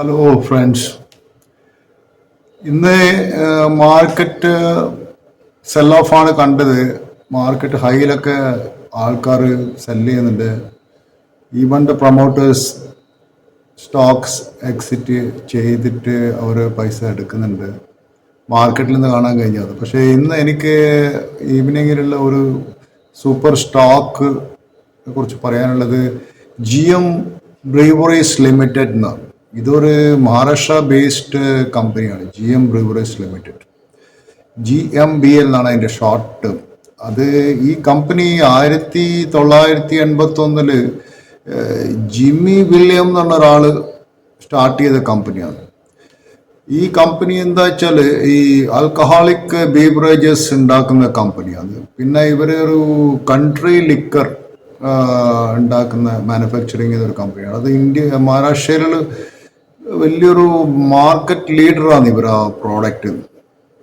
Hello friends ഇന്ന് market sell off ആണ് കണ്ടത്. മാർക്കറ്റ് ഹൈയിലൊക്കെ ആൾക്കാർ സെൽ ചെയ്യുന്നുണ്ട്. Even the promoters stocks exit ചെയ്തിട്ട് അവർ പൈസ എടുക്കുന്നുണ്ട്. മാർക്കറ്റിൽ നിന്ന് കാണാൻ കഴിഞ്ഞത് പക്ഷേ ഇന്ന് എനിക്ക് ഈവനിങ്ങിലുള്ള ഒരു സൂപ്പർ സ്റ്റോക്ക് കുറിച്ച് പറയാനുള്ളത് ജി എം ബ്രീവറീസ് ലിമിറ്റഡ് എന്നാണ്. ഇതൊരു മഹാരാഷ്ട്ര ബേസ്ഡ് കമ്പനിയാണ് G M breweries limited G M B L എന്നാണ് അതിന്റെ ഷോർട്ട് ടേം അത് ഈ കമ്പനി ആയിരത്തി തൊള്ളായിരത്തി എൺപത്തി ഒന്നിൽ ജിമ്മി വില്യം എന്ന് ഒരാൾ സ്റ്റാർട്ട് ചെയ്ത കമ്പനിയാണ് ഈ കമ്പനി എന്താ വെച്ചാൽ ഈ ആൽക്കഹോളിക് ബീവറേജസ് ഉണ്ടാക്കുന്ന കമ്പനിയാണ് പിന്നെ ഇവർ ഒരു കൺട്രി ലിക്കർ ഉണ്ടാക്കുന്ന മാനുഫാക്ചറിങ് ചെയ്ത ഒരു കമ്പനിയാണ് അത് ഇന്ത്യ മഹാരാഷ്ട്രയിൽ വലിയൊരു മാർക്കറ്റ് ലീഡറാണ് ഇവർ ആ പ്രോഡക്റ്റ്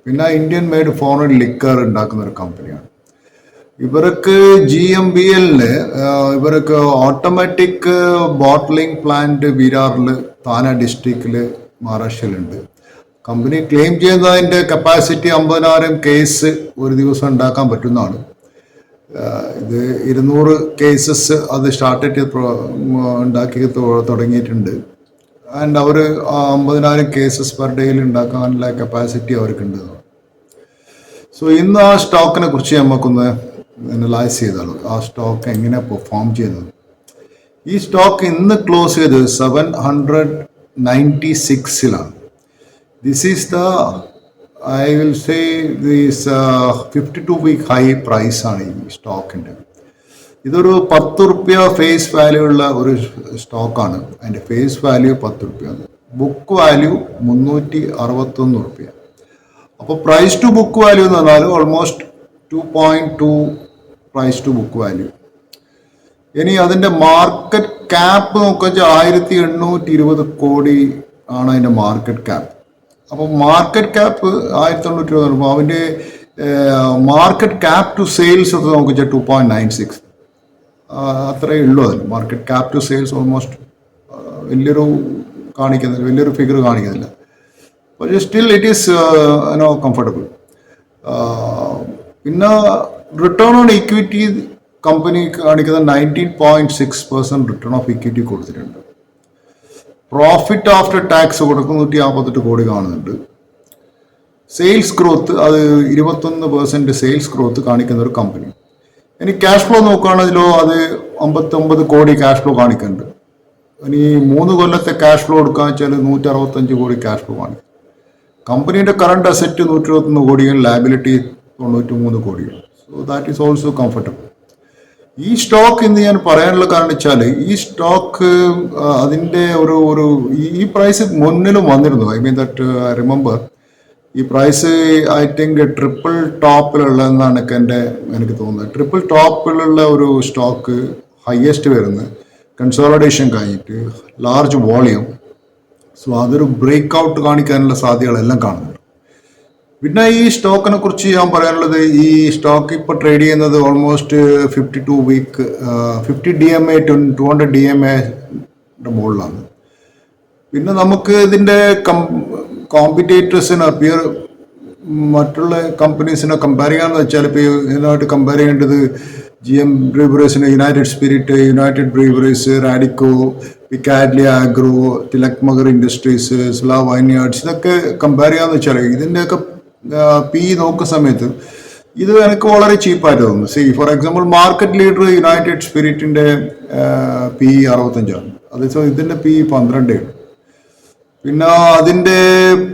പിന്നെ ഇന്ത്യൻ മെയ്ഡ് ഫോറിൻ ലിക്കർ ഉണ്ടാക്കുന്ന ഒരു കമ്പനിയാണ് ഇവർക്ക് ജി എം ബി എല്ലിന് ഇവർക്ക് ഓട്ടോമാറ്റിക് ബോട്ട്ലിംഗ് പ്ലാന്റ് വിരാറിൽ താന ഡിസ്ട്രിക്റ്റിൽ മഹാരാഷ്ട്രയിലുണ്ട്. കമ്പനി ക്ലെയിം ചെയ്യുന്നതിന്റെ കപ്പാസിറ്റി അമ്പതിനായിരം കേസ് ഒരു ദിവസം ഉണ്ടാക്കാൻ പറ്റുന്നതാണ്. ഇത് ഇരുന്നൂറ് കേസസ് അത് സ്റ്റാർട്ട് ഉണ്ടാക്കി തുടങ്ങിയിട്ടുണ്ട്. ആൻഡ് അവർ അമ്പതിനായിരം കേസസ് പെർ ഡേയിൽ ഉണ്ടാക്കാനുള്ള കപ്പാസിറ്റി അവർക്കുണ്ട്. സോ ഇന്ന് ആ സ്റ്റോക്കിനെ കുറിച്ച് നമുക്കൊന്ന് അനലൈസ് ചെയ്താലോ? ആ സ്റ്റോക്ക് എങ്ങനെ പെർഫോം ചെയ്യുന്നത്? ഈ സ്റ്റോക്ക് ഇന്ന് ക്ലോസ് ചെയ്തത് seven hundred ninety സിക്സിലാണ് this is the I will say these fifty two week high പ്രൈസാണ് ഈ സ്റ്റോക്കിന്റെ ഇതൊരു പത്ത് റുപ്യ ഫേസ് വാല്യൂ ഉള്ള ഒരു സ്റ്റോക്കാണ് അതിന്റെ ഫേസ് വാല്യൂ പത്ത് റുപ്യ. ബുക്ക് വാല്യൂ മുന്നൂറ്റി അറുപത്തൊന്ന് റുപ്യ. അപ്പോൾ പ്രൈസ് ടു ബുക്ക് വാല്യൂ എന്ന് പറഞ്ഞാൽ almost two point two price to book value ഇനി അതിന്റെ മാർക്കറ്റ് ക്യാപ്പ് നോക്കുക ആയിരത്തി എണ്ണൂറ്റി ഇരുപത് കോടി ആണ് അതിന്റെ മാർക്കറ്റ് ക്യാപ്പ് അപ്പോൾ മാർക്കറ്റ് ക്യാപ്പ് ആയിരത്തി എണ്ണൂറ്റി ഇരുപത് അതിന്റെ മാർക്കറ്റ് ക്യാപ് ടു സെയിൽസ് ഒക്കെ നോക്കുക ടു പോയിന്റ് നയൻ സിക്സ് അത്രയേ ഉള്ളൂ അതിന്. Market cap to sales almost വലിയൊരു കാണിക്കുന്നില്ല വലിയൊരു ഫിഗർ കാണിക്കുന്നില്ല. പക്ഷേ still it is no comfortable പിന്നെ റിട്ടേൺ ഓൺ ഇക്വിറ്റി കമ്പനി കാണിക്കുന്ന nineteen point six percent return of equity കൊടുത്തിട്ടുണ്ട്. പ്രോഫിറ്റ് ആഫ്റ്റർ ടാക്സ് കൊടുക്കുന്ന നൂറ്റി നാൽപ്പത്തെട്ട് കോടി കാണുന്നുണ്ട്. സെയിൽസ് ഗ്രോത്ത് അത് ഇരുപത്തൊന്ന് പെർസെന്റ് സെയിൽസ് ഗ്രോത്ത് കാണിക്കുന്ന ഒരു കമ്പനി ഇനി ക്യാഷ് ഫ്ലോ നോക്കുകയാണെങ്കിലോ അത് അമ്പത്തൊമ്പത് കോടി ക്യാഷ് ഫ്ലോ കാണിക്കുന്നുണ്ട്. ഇനി മൂന്ന് കൊല്ലത്തെ ക്യാഷ് ഫ്ലോ എടുക്കാന്ന് വെച്ചാൽ നൂറ്റി അറുപത്തഞ്ച് കോടി ക്യാഷ് ഫ്ലോ കാണിക്കും. കമ്പനിയുടെ കറണ്ട് അസറ്റ് നൂറ്റി ഇരുപത്തൊന്ന് കോടിയും ലാബിലിറ്റി തൊണ്ണൂറ്റി മൂന്ന് കോടിയും so that is also comfortable ഈ സ്റ്റോക്ക് ഇന്ന് ഞാൻ പറയാനുള്ള കാരണം വെച്ചാൽ ഈ സ്റ്റോക്ക് അതിന്റെ ഒരു ഒരു ഈ- പ്രൈസ് മുന്നിലും വന്നിരുന്നു. ഐ മീൻ ദറ്റ് റിമെമ്പർ ഈ പ്രൈസ് ഐ തിങ്ക് ട്രിപ്പിൾ ടോപ്പിലുള്ളതെന്നാണ് എനിക്ക് എന്റെ എനിക്ക് തോന്നുന്നത്. ട്രിപ്പിൾ ടോപ്പിലുള്ള ഒരു സ്റ്റോക്ക് ഹയസ്റ്റ് വരുന്നത് കൺസോളിഡേഷൻ കഴിഞ്ഞിട്ട് ലാർജ് വോളിയം സോ അതൊരു ബ്രേക്ക് ഔട്ട് കാണിക്കാനുള്ള സാധ്യതകളെല്ലാം കാണുന്നുണ്ട്. പിന്നെ ഈ സ്റ്റോക്കിനെ കുറിച്ച് ഞാൻ പറയാനുള്ളത് ഈ സ്റ്റോക്ക് ഇപ്പോൾ ട്രേഡ് ചെയ്യുന്നത് almost fifty two week fifty D M A two hundred D M A മുകളിലാണ്. പിന്നെ നമുക്ക് ഇതിന്റെ കം കോമ്പറ്റേറ്റേഴ്സിന് അപ്പിയർ മറ്റുള്ള കമ്പനീസിനെ കമ്പയർ ചെയ്യാന്ന് വെച്ചാൽ ഇപ്പോൾ ഇതിനായിട്ട് കമ്പയർ ചെയ്യേണ്ടത് G M ബ്രീവറേഴ്സിന് United Spirit United Breweries Radico Piccadily Agro Tilaknagar Industries Sula Vineyards ഇതൊക്കെ കമ്പയർ ചെയ്യാന്ന് വെച്ചാൽ ഇതിന്റെയൊക്കെ പി നോക്കുന്ന സമയത്ത് ഇത് എനിക്ക് വളരെ ചീപ്പായിട്ട് തോന്നുന്നു. See for example market leader United സ്പിരിറ്റിന്റെ P അറുപത്തഞ്ചാണ്. അതേസമയം ഇതിന്റെ പി പന്ത്രണ്ടേ. പിന്നെ അതിന്റെ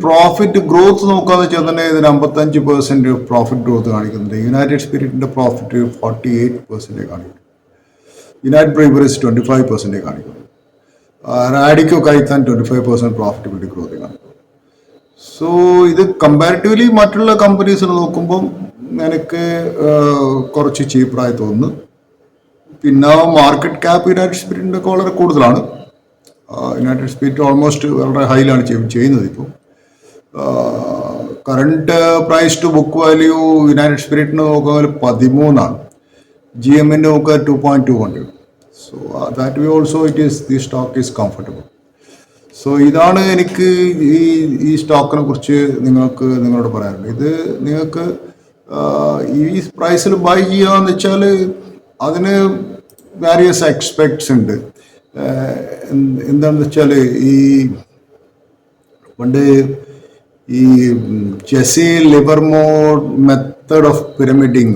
പ്രോഫിറ്റ് ഗ്രോത്ത് നോക്കാന്ന് വെച്ചാൽ തന്നെ ഇതിന് അമ്പത്തഞ്ച് പെർസെന്റ് പ്രോഫിറ്റ് ഗ്രോത്ത് കാണിക്കുന്നുണ്ട്. യുണൈറ്റഡ് സ്പിരിറ്റിന്റെ പ്രോഫിറ്റ് ഫോർട്ടി എയ്റ്റ് പെർസെന്റ് കാണിക്കുന്നു. United Breweries twenty five percent കാണിക്കുന്നു. Radico Khaitan twenty five percent profitability growth കാണിക്കുന്നു. സോ ഇത് കമ്പാരിറ്റീവ്ലി മറ്റുള്ള കമ്പനീസ് നോക്കുമ്പം എനിക്ക് കുറച്ച് ചീപ്പറായി തോന്നുന്നു. പിന്നെ മാർക്കറ്റ് ക്യാപ് യുണൈറ്റഡ് സ്പിരിറ്റിന്റെ കോളർ കൂടുതലാണ്. യുണൈറ്റഡ് സ്പിരിറ്റ് ഓൾമോസ്റ്റ് വളരെ ഹൈയിലാണ് ചെയ്യ- ചെയ്യുന്നത് ഇപ്പോൾ current price to book value United സ്പിരിറ്റിന് നോക്കുക പതിമൂന്നാണ്. ജി എമ്മിന്റെ നോക്കുക two point two hundred so that we also it is the stock is comfortable so ഇതാണ് എനിക്ക് ഈ ഈ സ്റ്റോക്കിനെ കുറിച്ച് നിങ്ങൾക്ക് നിങ്ങളോട് പറയാനുള്ളത്. ഇത് നിങ്ങൾക്ക് ഈ പ്രൈസിൽ ബൈ ചെയ്യാന്ന് വെച്ചാൽ അതിന് വാരിയസ് എക്സ്പെക്ട്സ് ഉണ്ട്. എന്താണെന്ന് വെച്ചാൽ ഈ പണ്ട് ഈ Jesse Livermore method of pyramiding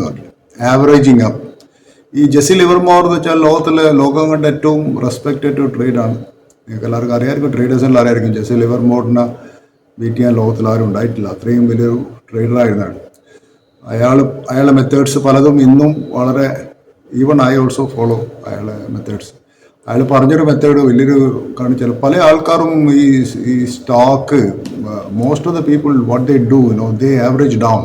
averaging up ഈ ജെസി ലിവർമോർ എന്ന് വെച്ചാൽ ലോകത്തിലെ ലോകം കണ്ട ഏറ്റവും റെസ്പെക്റ്റഡ് ട്രേഡാണ്. നിങ്ങൾക്ക് എല്ലാവർക്കും അറിയാമായിരിക്കും ട്രേഡേഴ്സ് എല്ലാം അറിയായിരിക്കും ജെസി ലിവർമോറിനെ ബീറ്റ് ചെയ്യാൻ ലോകത്തിൽ ആരും ഉണ്ടായിട്ടില്ല. അത്രയും വലിയൊരു ട്രേഡർ അയാൾ അയാളുടെ മെത്തേഡ്സ് പലതും ഇന്നും വളരെ ഈവൺ ഐ ഓൾസോ ഫോളോ അയാളുടെ മെത്തേഡ്സ് അയാൾ പറഞ്ഞൊരു മെത്തേഡ് വലിയൊരു കാണിച്ചാൽ പല ആൾക്കാരും ഈ ഈ stock most of the people what they do no they average down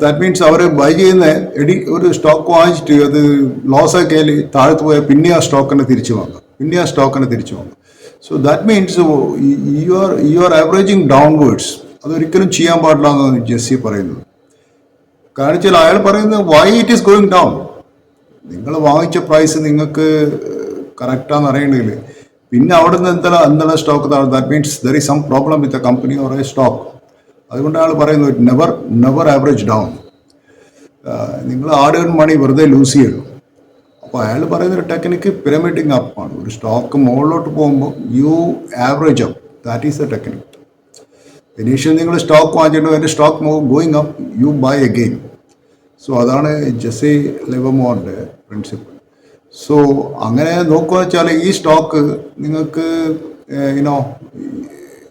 that means our buy ചെയ്യുന്ന എടി ഒരു സ്റ്റോക്ക് വാങ്ങിച്ചിട്ട് അത് ലോസ് ആക്കിയാൽ താഴത്ത് പോയാൽ പിന്നെ ആ സ്റ്റോക്കിനെ തിരിച്ചു വാങ്ങാം പിന്നെ ആ സ്റ്റോക്കിനെ തിരിച്ചു വാങ്ങാം so that means you are you are averaging downwards അതൊരിക്കലും ചെയ്യാൻ പാടില്ല എന്നാണ് ജെസ്സി പറയുന്നത്. കാണിച്ചാൽ അയാൾ പറയുന്നത് why it is going down നിങ്ങൾ വാങ്ങിച്ച പ്രൈസ് നിങ്ങൾക്ക് കറക്റ്റാന്ന് അറിയണമെങ്കിൽ പിന്നെ അവിടെ നിന്ന് എന്തെല്ലാം എന്തെല്ലാം stock that means there is some problem with a company or a stock അതുകൊണ്ട് അയാൾ പറയുന്നത് നെവർ നെവർ ആവറേജ് ഡൗൺ നിങ്ങൾ ആഡ് മണി വെറുതെ ലൂസ് ചെയ്യണം അപ്പോൾ അയാൾ പറയുന്ന ഒരു ടെക്നിക്ക് പിരമിഡിങ് ആണ്. ഒരു സ്റ്റോക്ക് മുകളിലോട്ട് പോകുമ്പോൾ you average up that is the technique initial നിങ്ങൾ സ്റ്റോക്ക് വാങ്ങിച്ചിട്ട് അതിന്റെ stock going up you buy again so അതാണ് ജെസി ലിവമോറിന്റെ പ്രിൻസിപ്പിൾ സോ അങ്ങനെ നോക്കുക വെച്ചാൽ ഈ സ്റ്റോക്ക് നിങ്ങൾക്ക് ഇനോ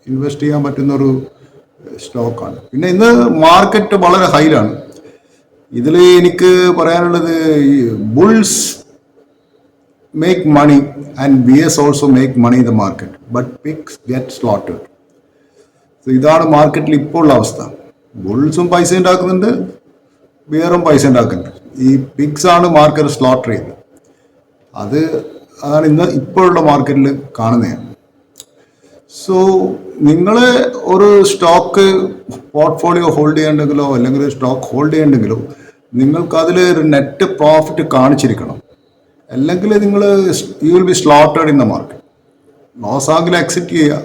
ഇൻവെസ്റ്റ് ചെയ്യാൻ പറ്റുന്നൊരു സ്റ്റോക്കാണ് പിന്നെ ഇന്ന് മാർക്കറ്റ് വളരെ ഹൈലാണ് ഇതിൽ എനിക്ക് പറയാനുള്ളത് ഈ bulls make money and bears also make money in the market but pigs get slaughtered ഇതാണ് മാർക്കറ്റിൽ ഇപ്പോൾ ഉള്ള അവസ്ഥ ബുൾസും പൈസ ഉണ്ടാക്കുന്നുണ്ട് ബിയറും പൈസ ഉണ്ടാക്കുന്നുണ്ട് ഈ പിഗ്സ് ആണ് മാർക്കറ്റ് സ്ലോട്ടർ ചെയ്യുന്നത് അത് അതാണ് ഇന്ന് ഇപ്പോഴുള്ള മാർക്കറ്റിൽ കാണുന്നത് സോ നിങ്ങൾ ഒരു സ്റ്റോക്ക് പോർട്ട്ഫോളിയോ ഹോൾഡ് ചെയ്യണ്ടെങ്കിലോ അല്ലെങ്കിൽ സ്റ്റോക്ക് ഹോൾഡ് ചെയ്യണ്ടെങ്കിലോ നിങ്ങൾക്ക് അതിൽ ഒരു നെറ്റ് പ്രോഫിറ്റ് കാണിച്ചിരിക്കണം. അല്ലെങ്കിൽ നിങ്ങൾ you will be slaughtered in the market loss ആണെങ്കിൽ എക്സിറ്റ് ചെയ്യുക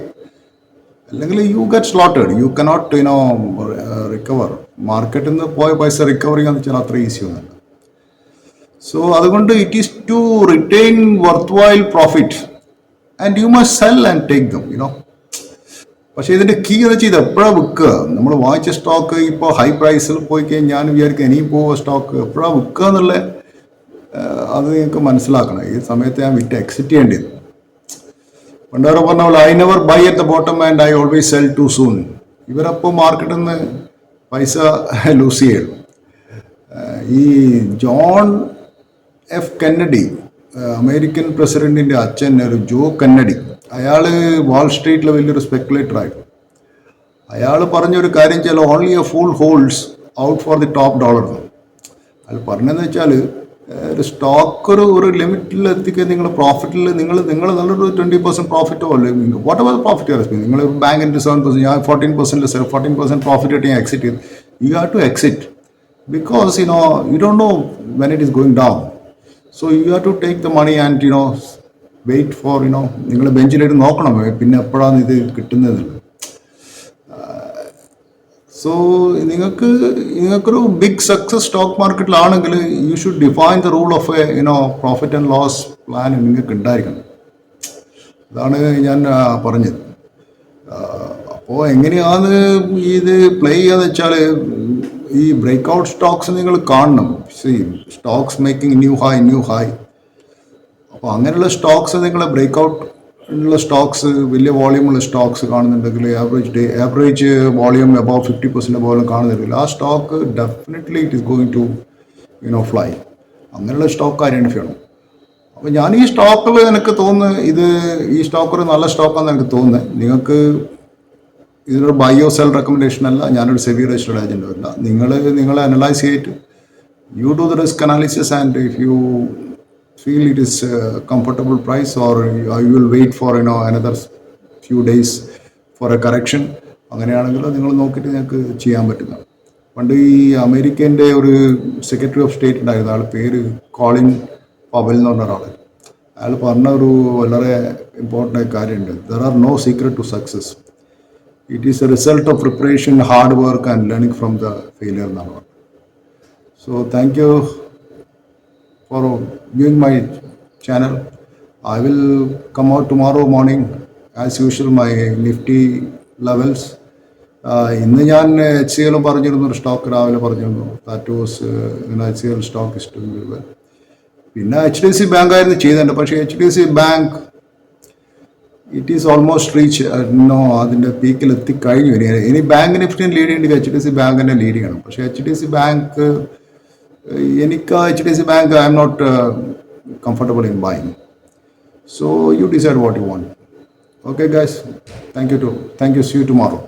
അല്ലെങ്കിൽ you get slaughtered you cannot you know recover മാർക്കറ്റിൽ നിന്ന് പോയ പൈസ റിക്കവർ ചെയ്യാന്ന് വെച്ചാൽ അത്ര ഈസി ഒന്നല്ല സോ അതുകൊണ്ട് it is to retain worthwhile profit and you must sell and take them you know പക്ഷേ ഇതിന്റെ കീ എന്ന് വെച്ചാൽ ഇത് എപ്പോഴാണ് വിൽക്കുക? നമ്മൾ വാങ്ങിച്ച സ്റ്റോക്ക് ഇപ്പോൾ ഹൈ പ്രൈസിൽ പോയി കഴിഞ്ഞാൽ ഞാൻ വിചാരിക്കും ഇനിയും പോവുക സ്റ്റോക്ക് എപ്പോഴാണ് വിൽക്കുക എന്നുള്ള അത് നിങ്ങൾക്ക് മനസ്സിലാക്കണം. ഈ സമയത്ത് ഞാൻ വിറ്റ് എക്സിറ്റ് ചെയ്യേണ്ടത് പണ്ടവരെ പറഞ്ഞ പോലെ I never buy at the bottom and I always sell too soon ഇവരപ്പോൾ മാർക്കറ്റിൽ നിന്ന് പൈസ ലൂസ് ചെയ്യുള്ളൂ ഈ ജോൺ എഫ് കെന്നഡി അമേരിക്കൻ പ്രസിഡന്റിന്റെ അച്ഛൻ ഒരു ജോ കന്നഡി അയാൾ വാൾ സ്ട്രീറ്റിലെ വലിയൊരു സ്പെക്കുലേറ്റർ ആയിരുന്നു. അയാൾ പറഞ്ഞൊരു കാര്യം വെച്ചാൽ only a fool holds out for the top dollar അയാൾ പറഞ്ഞതെന്ന് വെച്ചാൽ ഒരു സ്റ്റോക്ക് ഒരു ഒരു ലിമിറ്റിൽ എത്തിക്കുക നിങ്ങൾ പ്രോഫിറ്റിൽ നിങ്ങൾ നിങ്ങൾ നല്ലൊരു ട്വന്റി പെർസെന്റ് പ്രോഫിറ്റോ അല്ലെങ്കിൽ വാട്ട് എവർ പ്രോഫിറ്റ് റെസ്പെക്ട് നിങ്ങൾ ബാങ്കിന്റെ സെവൻ പെർസെന്റ് ഞാൻ fourteen percent seven fourteen percent profit ആയിട്ട് ഞാൻ എക്സിറ്റ് ചെയ്തു. You have to exit because you know you don't know when it is going down so you have to take the money and you know wait for you know നിങ്ങൾ ബെഞ്ചിലായിട്ട് നോക്കണം. പിന്നെ എപ്പോഴാണ് ഇത് കിട്ടുന്നത് സോ നിങ്ങൾക്ക് നിങ്ങൾക്കൊരു big success stock മാർക്കറ്റിലാണെങ്കിൽ you should define the rule of a you know profit and loss plan നിങ്ങൾക്ക് ഉണ്ടായിരിക്കണം. അതാണ് ഞാൻ പറഞ്ഞത്. അപ്പോൾ എങ്ങനെയാണ് ഇത് പ്ലേ ചെയ്യാന്ന് വെച്ചാൽ ഈ ബ്രേക്ക് ഔട്ട് സ്റ്റോക്സ് നിങ്ങൾ കാണണം. Stocks making new high new high അപ്പോൾ അങ്ങനെയുള്ള സ്റ്റോക്സ് നിങ്ങൾ ബ്രേക്ക് ഔട്ട് ഉള്ള സ്റ്റോക്സ് വലിയ വോളിയമുള്ള സ്റ്റോക്സ് കാണുന്നുണ്ടെങ്കിൽ average day average volume above fifty percent പോലും കാണുന്നുണ്ടെങ്കിൽ ആ stock definitely it is going to you know fly അങ്ങനെയുള്ള സ്റ്റോക്ക് ഐഡന്റിഫൈ ചെയ്യണം അപ്പോൾ ഞാൻ ഈ സ്റ്റോക്കിൽ എനിക്ക് തോന്നുന്നു ഇത് ഈ സ്റ്റോക്ക് ഒരു നല്ല സ്റ്റോക്കാണെന്ന് എനിക്ക് തോന്നുന്നത് നിങ്ങൾക്ക് ഇതിനൊരു ബയോ സെൽ റെക്കമെൻഡേഷൻ അല്ല. ഞാനൊരു സെവി രജിസ്റ്റേഡ് ഏജന്റും അല്ല. നിങ്ങൾ നിങ്ങളെ അനലൈസ് ചെയ്തിട്ട് you do the risk analysis and if you feel a comfortable price or you will wait for you know another few days for a correction. അങ്ങനെയാണെങ്കിൽ നിങ്ങൾ നോക്കിയിട്ട് നിങ്ങൾക്ക് ചെയ്യാൻ പറ്റുന്ന. പണ്ട് ഈ അമേരിക്കന്റെ ഒരു സെക്രട്ടറി ഓഫ് സ്റ്റേറ്റ് ഉണ്ടായിരുന്നു ആൾ പേര് കോളിൻ പവൽ എന്ന് പറഞ്ഞ ഒരാൾ അയാൾ പറഞ്ഞ ഒരു വളരെ ഇമ്പോർട്ടന്റ് കാര്യമുണ്ട്. There are no secret to success it is a result of preparation hard work and learning from the failure എന്നാണ് പറഞ്ഞത്. So thank you for viewing my channel. I will come out tomorrow morning as usual my nifty levels. Uh, ഇന്ന് ഞാൻ H C എല്ലും പറഞ്ഞിരുന്നു ഒരു stock രാവിലെ പറഞ്ഞിരുന്നു. That was H C L stock ഇഷ്ടം പിന്നെ എച്ച് ഡി സി ബാങ്ക് ആയിരുന്നു ചെയ്തിട്ടുണ്ട് പക്ഷേ H D C bank it is almost reach no അതിന്റെ പീക്കിൽ എത്തിക്കഴിഞ്ഞു ഇനി ഇനി ബാങ്ക് നിഫ്റ്റിനെ ലീഡ് ചെയ്യേണ്ടി എച്ച് ഡി സി ബാങ്കിനെ ലീഡ് ചെയ്യണം. പക്ഷേ H D C bank എനിക്ക് H D C bank I am not comfortable in buying so you decide what you want okay guys thank you to thank you see you tomorrow